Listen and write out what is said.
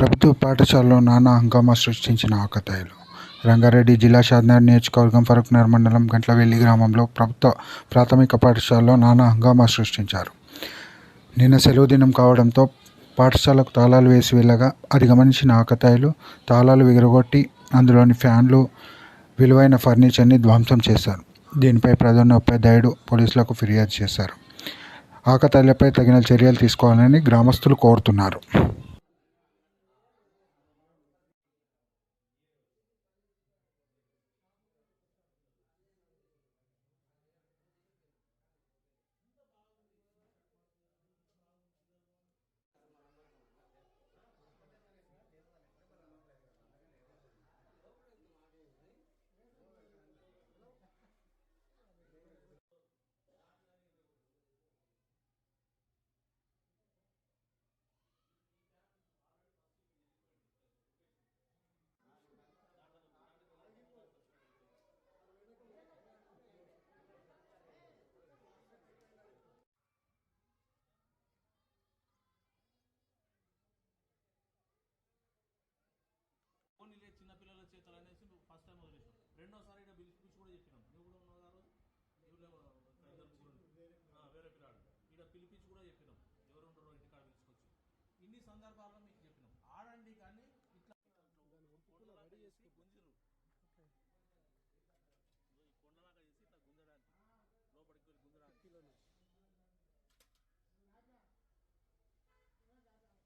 ప్రభుత్వ పాఠశాలలో నానా హంగామా సృష్టించిన ఆకతాయిలు. రంగారెడ్డి జిల్లా షాద్నగర్ నియోజకవర్గం ఫరూక్నగర్ మండలం గంట్లవెల్లి గ్రామంలో ప్రభుత్వ ప్రాథమిక పాఠశాలలో నానా హంగామా సృష్టించారు. నిన్న సెలవు దినం కావడంతో పాఠశాలకు తాళాలు వేసి వెళ్ళగా అది గమనించిన ఆకతాయిలు తాళాలు విగరగొట్టి అందులోని ఫ్యాన్లు విలువైన ఫర్నిచర్ని ధ్వంసం చేశారు. దీనిపై ప్రధాన ఉపాధ్యాయుడు పోలీసులకు ఫిర్యాదు చేశారు. ఆకతాయిలపై తగిన చర్యలు తీసుకోవాలని గ్రామస్తులు కోరుతున్నారు. రెండోసారి ఇక్కడ పిలిచి పిలిచి కూడా చెప్పినాం. నువ్వు కూడా ఉన్నావు ఆ రోజు? వేరే పిల్లాడు. ఇక్కడ పిలిపించి కూడా చెప్పినాం. ఎవరు ఉండరో ఇంటికాడ పిలుచుకొచ్చి. ఇన్ని సందర్భాల్లో మీకు చెప్పినాం. ఆడండి కానీ ఇట్లా ఫోటోలు రెడీ చేసి గుంజిరు.